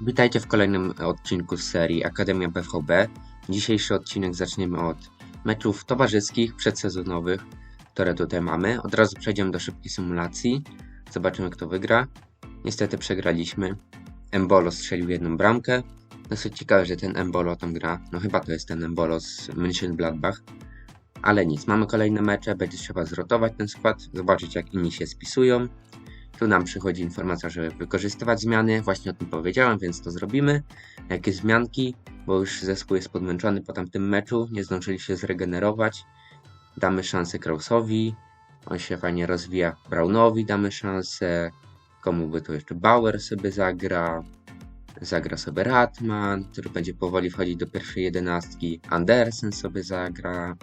Witajcie w kolejnym odcinku z serii Akademia BVB. Dzisiejszy odcinek zaczniemy od meczów towarzyskich, przedsezonowych, które tutaj mamy. Od razu przejdziemy do szybkiej symulacji. Zobaczymy kto wygra. Niestety przegraliśmy. Embolo strzelił jedną bramkę. Dosyć ciekawe, że ten Embolo tam gra. No chyba to jest ten Embolo z Mönchengladbach. Ale nic, mamy kolejne mecze, będzie trzeba zrotować ten skład, zobaczyć jak inni się spisują. Tu nam przychodzi informacja, żeby wykorzystywać zmiany. Właśnie o tym powiedziałem, więc to zrobimy. Jakie zmianki, bo już zespół jest podmęczony po tamtym meczu, nie zdążyli się zregenerować. Damy szansę Krausowi, on się fajnie rozwija. Brownowi damy szansę. Komu by tu jeszcze Bauer sobie zagra. Zagra sobie Ratman, który będzie powoli wchodzić do pierwszej jedenastki. Andersen sobie zagra.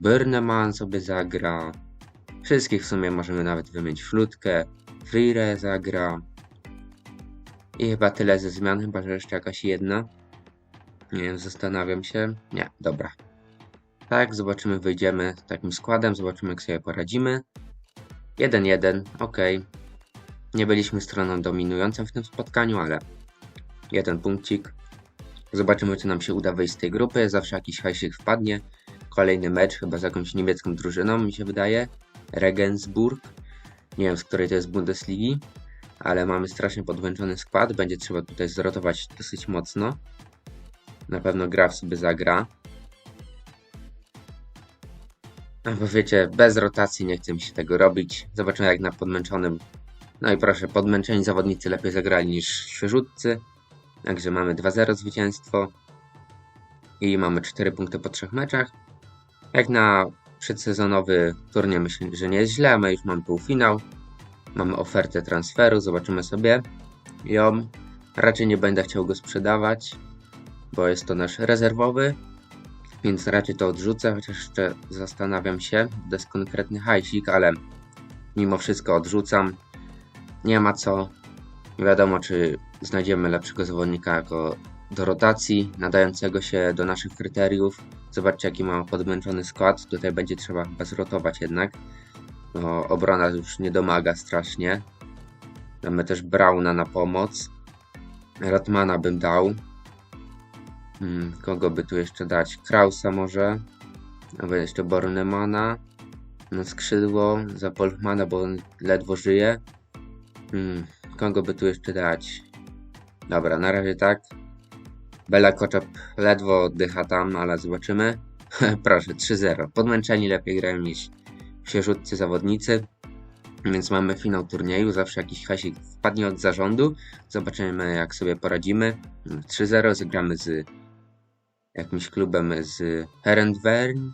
Burneman sobie zagra. Wszystkich w sumie możemy nawet wymienić flutkę. Freire zagra. I chyba tyle ze zmian, chyba że jeszcze jakaś jedna. Nie wiem, zastanawiam się. Nie, dobra. Tak, zobaczymy, wyjdziemy z takim składem, zobaczymy jak sobie poradzimy. 1-1, ok. Nie byliśmy stroną dominującą w tym spotkaniu, ale jeden punkcik. Zobaczymy, czy nam się uda wyjść z tej grupy. Zawsze jakiś hajsik wpadnie. Kolejny mecz, chyba z jakąś niemiecką drużyną, mi się wydaje. Regensburg. Nie wiem, z której to jest Bundesligi, ale mamy strasznie podwęczony skład. Będzie trzeba tutaj zrotować dosyć mocno. Na pewno Graf sobie zagra. Bo wiecie, bez rotacji nie chce mi się tego robić. Zobaczymy jak na podmęczonym. No i proszę, podmęczeni zawodnicy lepiej zagrali niż świeżutcy. Także mamy 2-0 zwycięstwo. I mamy 4 punkty po trzech meczach. Jak na przedsezonowy turniej myślę, że nie jest źle. My już mamy półfinał. Mamy ofertę transferu, zobaczymy sobie ją. Raczej nie będę chciał go sprzedawać, bo jest to nasz rezerwowy, więc raczej to odrzucę, chociaż jeszcze zastanawiam się. To jest konkretny hajsik, ale mimo wszystko odrzucam. Nie ma co. Nie wiadomo, czy znajdziemy lepszego zawodnika jako do rotacji, nadającego się do naszych kryteriów. Zobaczcie, jaki ma podmęczony skład. Tutaj będzie trzeba chyba jednak. No, obrona już nie domaga strasznie. Mamy też Brauna na pomoc. Ratmana bym dał. Hmm, kogo by tu jeszcze dać? Krausa może. Albo jeszcze Bornemana. Na skrzydło. Za Polchmana, bo on ledwo żyje. Hmm, kogo by tu jeszcze dać? Dobra, na razie tak. Bela Koczap ledwo oddycha tam, ale zobaczymy. Proszę, 3-0. Podmęczeni lepiej grają niż świeżutcy zawodnicy. Więc mamy finał turnieju. Zawsze jakiś hasik wpadnie od zarządu. Zobaczymy, jak sobie poradzimy. 3-0 zagramy z jakimś klubem z Herendvern,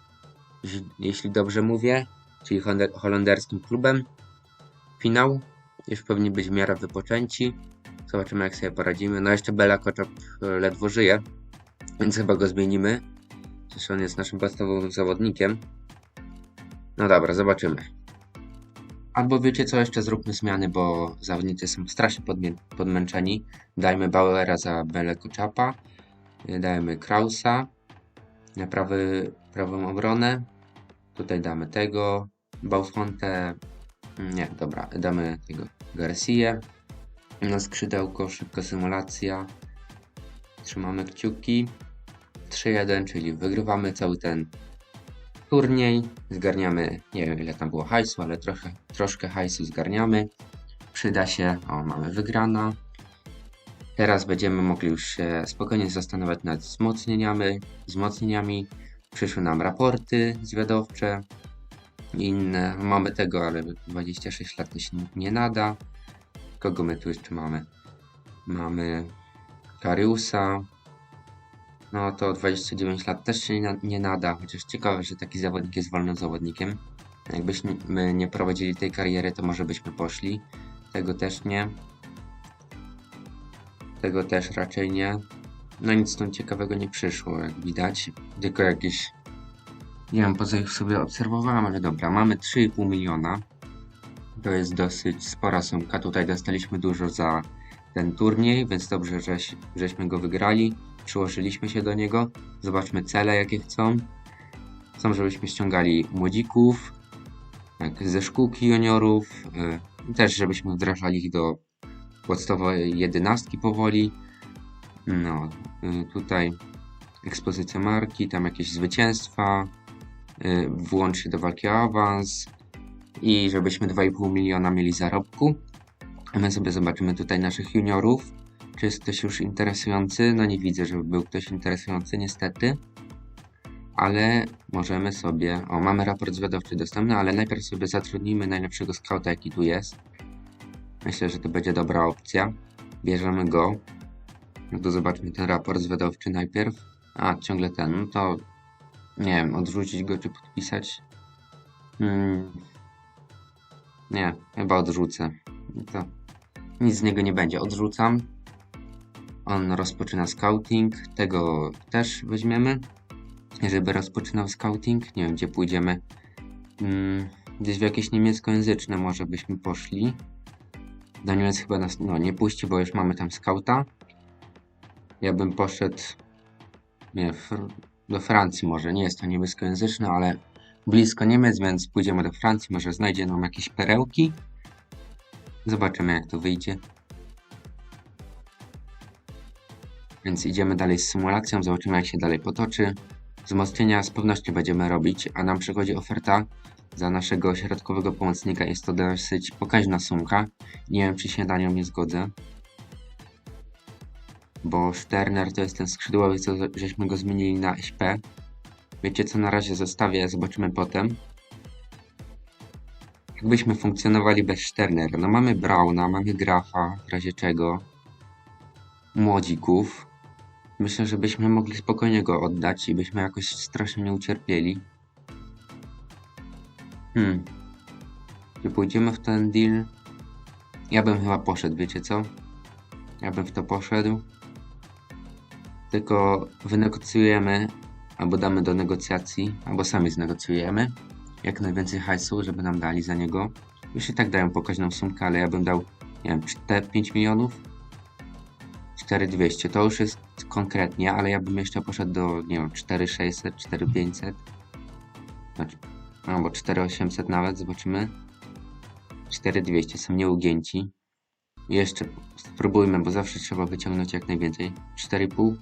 jeśli dobrze mówię, czyli holenderskim klubem. Finał. Już powinni być w miarę wypoczęci. Zobaczymy jak sobie poradzimy. No jeszcze Bela Koczap ledwo żyje, więc chyba go zmienimy. Przecież on jest naszym podstawowym zawodnikiem. No dobra, zobaczymy. Albo wiecie co, jeszcze zróbmy zmiany, bo zawodnicy są strasznie podmę podmęczeni. Dajmy Bauera za Belę Koczapa. Dajmy Krausa na prawy, prawą obronę. Tutaj damy tego. Baufonte. Nie, dobra, damy tego Garcia. Na skrzydełko, szybka symulacja. Trzymamy kciuki. 3-1, czyli wygrywamy cały ten turniej. Zgarniamy, nie wiem ile tam było hajsu, ale trochę, troszkę hajsu zgarniamy. Przyda się, o mamy wygrana. Teraz będziemy mogli już się spokojnie zastanawiać nad wzmocnieniami. wzmocnieniami. Przyszły nam raporty zwiadowcze. Inne. Mamy tego, ale 26 lat to się nie nada. Kogo my tu jeszcze mamy? Mamy Kariusa. No to 29 lat też się nie, nie nada, chociaż ciekawe, że taki zawodnik jest wolnym zawodnikiem. Jakbyśmy nie prowadzili tej kariery, to może byśmy poszli. Tego też nie. Tego też raczej nie. No nic tu ciekawego nie przyszło, jak widać. Tylko jakieś... Nie wiem, poza ich sobie obserwowałem, ale dobra. Mamy 3,5 miliona. To jest dosyć spora sumka. Tutaj dostaliśmy dużo za ten turniej, więc dobrze, że, żeśmy go wygrali. Przyłożyliśmy się do niego. Zobaczmy cele, jakie chcą. Chcą, żebyśmy ściągali młodzików, tak, ze szkółki juniorów. Yy, też, żebyśmy wdrażali ich do podstawowe jedenastki powoli. No, y, tutaj ekspozycja marki, tam jakieś zwycięstwa, włącz się do walki o awans i żebyśmy 2,5 miliona mieli zarobku. My sobie zobaczymy tutaj naszych juniorów. Czy jest ktoś już interesujący? No nie widzę, żeby był ktoś interesujący, niestety. Ale możemy sobie. O, mamy raport zwiadowczy dostępny, ale najpierw sobie zatrudnimy najlepszego skauta, jaki tu jest. Myślę, że to będzie dobra opcja. Bierzemy go. No to zobaczmy ten raport zwiadowczy najpierw. A, ciągle ten. No to nie wiem, odrzucić go czy podpisać. Hmm. Nie, chyba odrzucę. To nic z niego nie będzie. Odrzucam. On rozpoczyna scouting. Tego też weźmiemy. Żeby rozpoczynał scouting. Nie wiem, gdzie pójdziemy. Hmm, gdzieś w jakieś niemieckojęzyczne może byśmy poszli. Do Niemiec chyba nas no, nie puści, bo już mamy tam skauta. Ja bym poszedł nie, do Francji może. Nie jest to niemieckojęzyczne, ale blisko Niemiec, więc pójdziemy do Francji. Może znajdzie nam jakieś perełki. Zobaczymy jak to wyjdzie. Więc idziemy dalej z symulacją, zobaczymy jak się dalej potoczy. Wzmocnienia z pewnością będziemy robić, a nam przychodzi oferta za naszego środkowego pomocnika. Jest to dosyć pokaźna sumka. Nie wiem czy się na nią nie zgodzę. Bo Sterner to jest ten skrzydłowy, co żeśmy go zmienili na SP. Wiecie co, na razie zostawię, zobaczymy potem. Jakbyśmy funkcjonowali bez Sternera. No mamy Brauna, mamy Grafa, w razie czego. Młodzików. Myślę, że byśmy mogli spokojnie go oddać i byśmy jakoś strasznie nie ucierpieli. Hmm. Czy pójdziemy w ten deal? Ja bym chyba poszedł, wiecie co? Ja bym w to poszedł. Tylko wynegocjujemy, albo damy do negocjacji, albo sami znegocjujemy jak najwięcej hajsu, żeby nam dali za niego. Już i tak dają pokaźną sumkę, ale ja bym dał, nie wiem, 4, 5 milionów? 4200, to już jest konkretnie, ale ja bym jeszcze poszedł do, nie wiem, 4600, 4500. Znaczy, albo 4800 nawet, zobaczymy. 4200 są nieugięci. Jeszcze spróbujmy, bo zawsze trzeba wyciągnąć jak najwięcej. 4,5.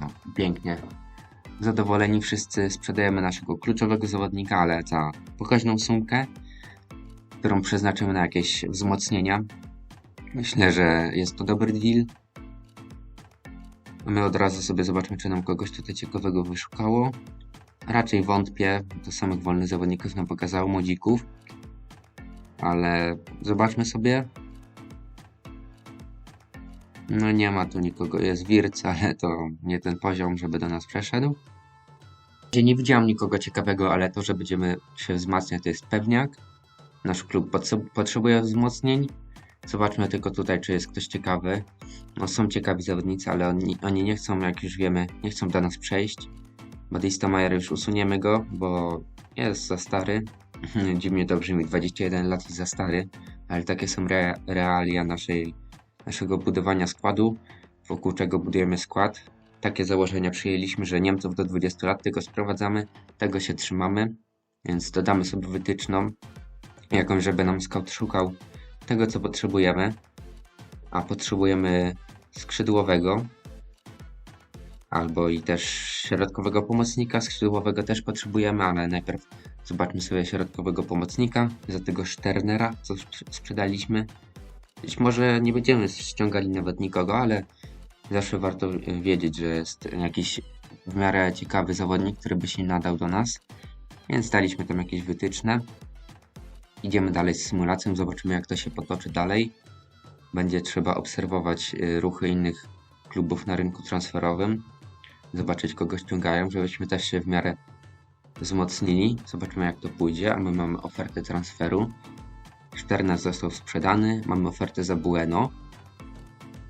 No, pięknie. Zadowoleni wszyscy sprzedajemy naszego kluczowego zawodnika, ale za pokaźną sumkę, którą przeznaczymy na jakieś wzmocnienia. Myślę, że jest to dobry deal. My od razu sobie zobaczmy, czy nam kogoś tutaj ciekawego wyszukało. Raczej wątpię, to samych wolnych zawodników nam pokazało, młodzików. Ale zobaczmy sobie. No nie ma tu nikogo, jest Wirc, ale to nie ten poziom, żeby do nas przeszedł. Nie widziałem nikogo ciekawego, ale to, że będziemy się wzmacniać, to jest pewniak. Nasz klub potrzebuje wzmocnień. Zobaczmy tylko tutaj, czy jest ktoś ciekawy. No są ciekawi zawodnicy, ale oni, oni nie chcą, jak już wiemy, nie chcą do nas przejść. Batista Mayer już usuniemy go, bo jest za stary. Dziwnie dobrze mi 21 lat i za stary, ale takie są re realia naszej, naszego budowania składu, wokół czego budujemy skład. Takie założenia przyjęliśmy, że Niemców do 20 lat tylko sprowadzamy, tego się trzymamy, więc dodamy sobie wytyczną, jakąś, żeby nam scout szukał tego, co potrzebujemy, a potrzebujemy skrzydłowego, albo i też środkowego pomocnika. Skrzydłowego też potrzebujemy, ale najpierw zobaczmy sobie środkowego pomocnika, za tego Sternera, co sprzedaliśmy. Być może nie będziemy ściągali nawet nikogo, ale zawsze warto wiedzieć, że jest jakiś w miarę ciekawy zawodnik, który by się nadał do nas. Więc daliśmy tam jakieś wytyczne. Idziemy dalej z symulacją, zobaczymy jak to się potoczy dalej. Będzie trzeba obserwować y, ruchy innych klubów na rynku transferowym. Zobaczyć kogo ściągają, żebyśmy też się w miarę wzmocnili. Zobaczymy jak to pójdzie, a my mamy ofertę transferu. 14 został sprzedany, mamy ofertę za Bueno.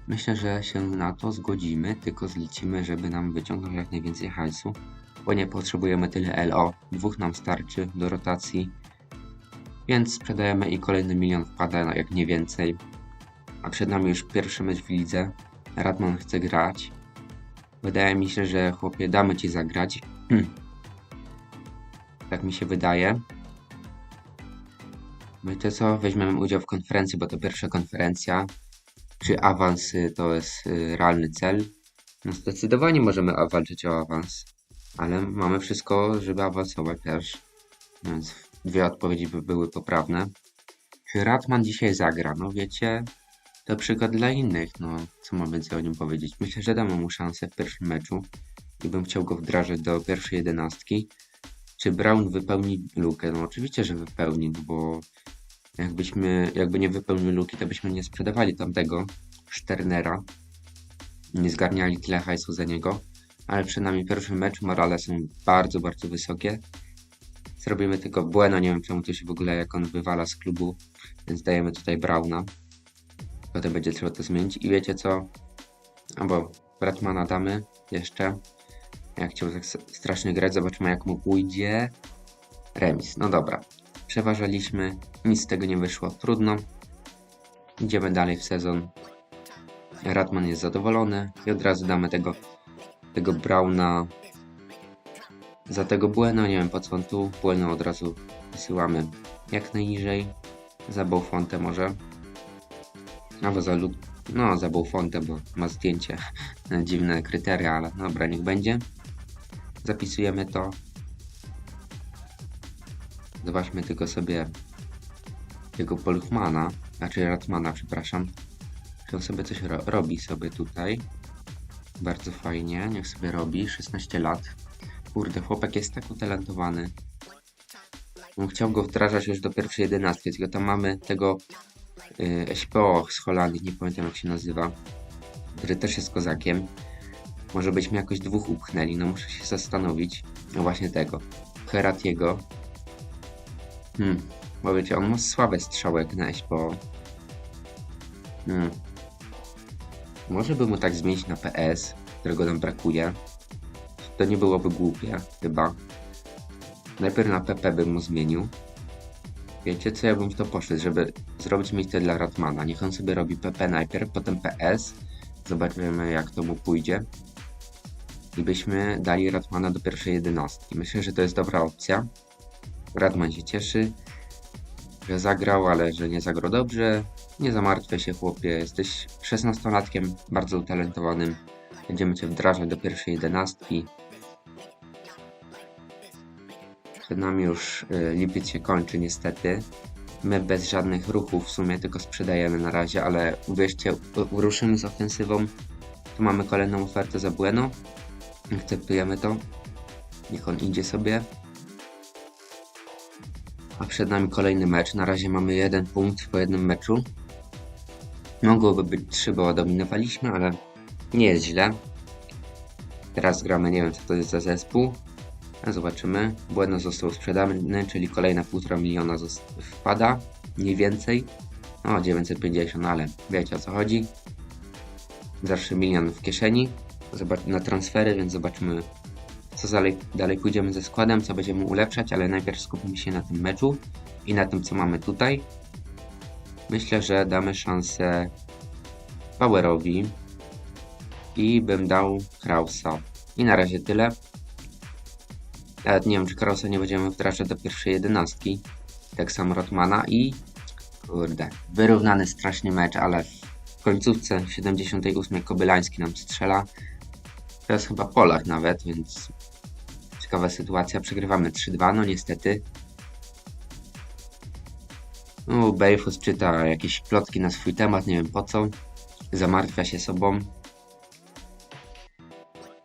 Myślę, że się na to zgodzimy, tylko zlicimy, żeby nam wyciągnął jak najwięcej hajsu, bo nie potrzebujemy tyle LO, dwóch nam starczy do rotacji, więc sprzedajemy i kolejny milion wpada jak nie więcej. A przed nami już pierwszy mecz w lidze, Radman chce grać. Wydaje mi się, że chłopie damy ci zagrać. tak mi się wydaje. Wiecie co? Weźmiemy udział w konferencji, bo to pierwsza konferencja. czy awans y, to jest y, realny cel. No zdecydowanie możemy walczyć o awans, ale mamy wszystko, żeby awansować też. Więc dwie odpowiedzi by były poprawne. Czy Ratman dzisiaj zagra? No wiecie, to przykład dla innych. No, co mam więcej o nim powiedzieć? Myślę, że damy mu szansę w pierwszym meczu i bym chciał go wdrażać do pierwszej jedenastki. Czy Brown wypełni lukę? No oczywiście, że wypełni, no bo jakbyśmy, jakby nie wypełnił luki, to byśmy nie sprzedawali tamtego Sternera. Nie zgarniali tyle hajsu za niego. Ale przed nami pierwszy mecz, morale są bardzo, bardzo wysokie. Zrobimy tylko Bueno, nie wiem czemu to się w ogóle jak on wywala z klubu, więc dajemy tutaj Brauna. Potem będzie trzeba to zmienić. I wiecie co? Albo Bratmana damy jeszcze. Jak chciał tak strasznie grać, zobaczymy jak mu pójdzie. Remis. No dobra. Przeważaliśmy, nic z tego nie wyszło. Trudno. Idziemy dalej w sezon. Ratman jest zadowolony i od razu damy tego, tego Brauna za tego Bueno. Nie wiem po co on tu. Bueno od razu wysyłamy jak najniżej. Za Beaufontę może. Albo za Lu... No, za Beaufontę, bo ma zdjęcie. Dziwne kryteria, ale dobra, niech będzie. Zapisujemy to. Zobaczmy tylko sobie jego Polchmana, znaczy Ratmana, przepraszam. Czy on sobie coś ro robi sobie tutaj. Bardzo fajnie, niech sobie robi. 16 lat. Kurde, chłopak jest tak utalentowany. Bym chciał go wdrażać już do pierwszej jedenastki, tylko tam mamy tego y, SPO z Holandii, nie pamiętam jak się nazywa, który też jest kozakiem. Może byśmy jakoś dwóch upchnęli, no muszę się zastanowić. No właśnie tego. Heratiego. Hmm, bo wiecie, on ma słabe strzałek na SPO. Hmm. Może by mu tak zmienić na PS, którego nam brakuje. To nie byłoby głupie, chyba. Najpierw na PP bym mu zmienił. Wiecie co, ja bym w to poszedł, żeby zrobić miejsce dla Ratmana. Niech on sobie robi PP najpierw, potem PS. Zobaczymy jak to mu pójdzie. I byśmy dali Ratmana do pierwszej jedenastki. Myślę, że to jest dobra opcja. Ratman się cieszy, że zagrał, ale że nie zagrał dobrze. Nie zamartwiaj się chłopie, jesteś 16-latkiem, bardzo utalentowanym. Będziemy cię wdrażać do pierwszej jedenastki. Przed nami już y, lipiec się kończy niestety. My bez żadnych ruchów w sumie tylko sprzedajemy na razie, ale uwierzcie, ruszymy z ofensywą. Tu mamy kolejną ofertę za Bueno. Akceptujemy to. Niech on idzie sobie. A przed nami kolejny mecz. Na razie mamy jeden punkt po jednym meczu. Mogłoby być trzy, bo dominowaliśmy, ale nie jest źle. Teraz gramy, nie wiem co to jest za zespół. A Zobaczymy. Bueno został sprzedany, czyli kolejna 1,5 miliona wpada. Mniej więcej. O, 950, ale wiecie o co chodzi. Zawsze milion w kieszeni. Zobacz na transfery, więc zobaczymy co dalej, dalej pójdziemy ze składem, co będziemy ulepszać, ale najpierw skupimy się na tym meczu i na tym co mamy tutaj. Myślę, że damy szansę Powerowi i bym dał Krausa. I na razie tyle. Nawet nie wiem, czy Krausa nie będziemy wdrażać do pierwszej jedenastki. Tak samo Rotmana i kurde, wyrównany strasznie mecz, ale w końcówce 78 Kobylański nam strzela. Teraz chyba Polak nawet, więc ciekawa sytuacja. Przegrywamy 3-2, no niestety. No, Bejfus czyta jakieś plotki na swój temat, nie wiem po co. Zamartwia się sobą.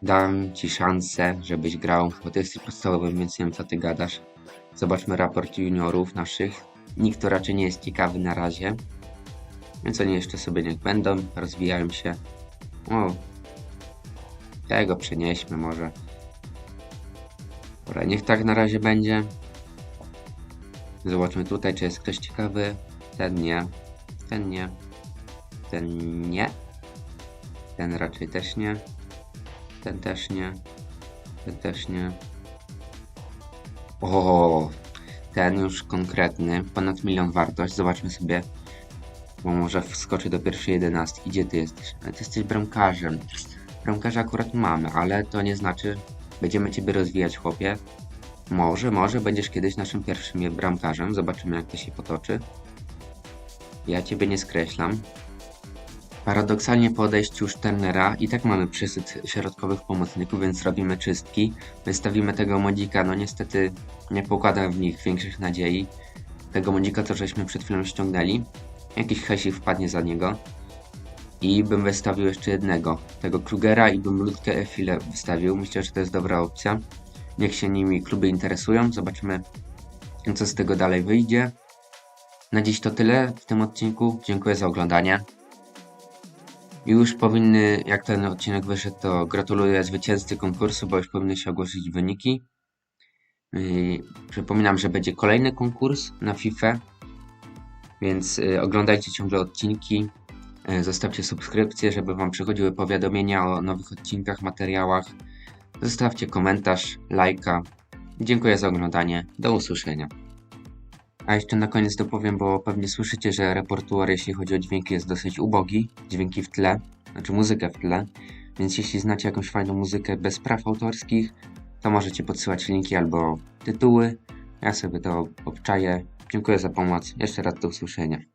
Dam ci szansę, żebyś grał, bo ty jesteś podstawowym, więc nie wiem co ty gadasz. Zobaczmy raport juniorów naszych. Nikt to raczej nie jest ciekawy na razie. Więc oni jeszcze sobie niech będą, rozwijają się. O, tego przenieśmy może. Dobra, niech tak na razie będzie. Zobaczmy tutaj, czy jest ktoś ciekawy. Ten nie. Ten nie. Ten nie. Ten raczej też nie. Ten też nie. Ten też nie. O, ten już konkretny. Ponad milion wartość. Zobaczmy sobie. Bo może wskoczy do pierwszej jedenastki. Gdzie ty jesteś? Ty jesteś bramkarzem. Bramkarza akurat mamy, ale to nie znaczy, będziemy ciebie rozwijać, chłopie. Może, może będziesz kiedyś naszym pierwszym bramkarzem. Zobaczymy, jak to się potoczy. Ja ciebie nie skreślam. Paradoksalnie po odejściu Sternera i tak mamy przysyt środkowych pomocników, więc robimy czystki. Wystawimy tego modzika, no niestety nie pokładam w nich większych nadziei. Tego modzika to żeśmy przed chwilą ściągnęli. Jakiś hesik wpadnie za niego. I bym wystawił jeszcze jednego, tego Krugera i bym ludkę Efile wystawił. Myślę, że to jest dobra opcja. Niech się nimi kluby interesują. Zobaczymy, co z tego dalej wyjdzie. Na dziś to tyle w tym odcinku. Dziękuję za oglądanie. Już powinny, jak ten odcinek wyszedł, to gratuluję zwycięzcy konkursu, bo już powinny się ogłosić wyniki. Yy, przypominam, że będzie kolejny konkurs na FIFA, więc yy, oglądajcie ciągle odcinki. Yy, Zostawcie subskrypcję, żeby Wam przychodziły powiadomienia o nowych odcinkach, materiałach. Zostawcie komentarz, lajka. Dziękuję za oglądanie. Do usłyszenia. A jeszcze na koniec dopowiem, bo pewnie słyszycie, że reportuar, jeśli chodzi o dźwięki, jest dosyć ubogi. Dźwięki w tle, znaczy muzykę w tle. Więc jeśli znacie jakąś fajną muzykę bez praw autorskich, to możecie podsyłać linki albo tytuły. Ja sobie to obczaję. Dziękuję za pomoc. Jeszcze raz do usłyszenia.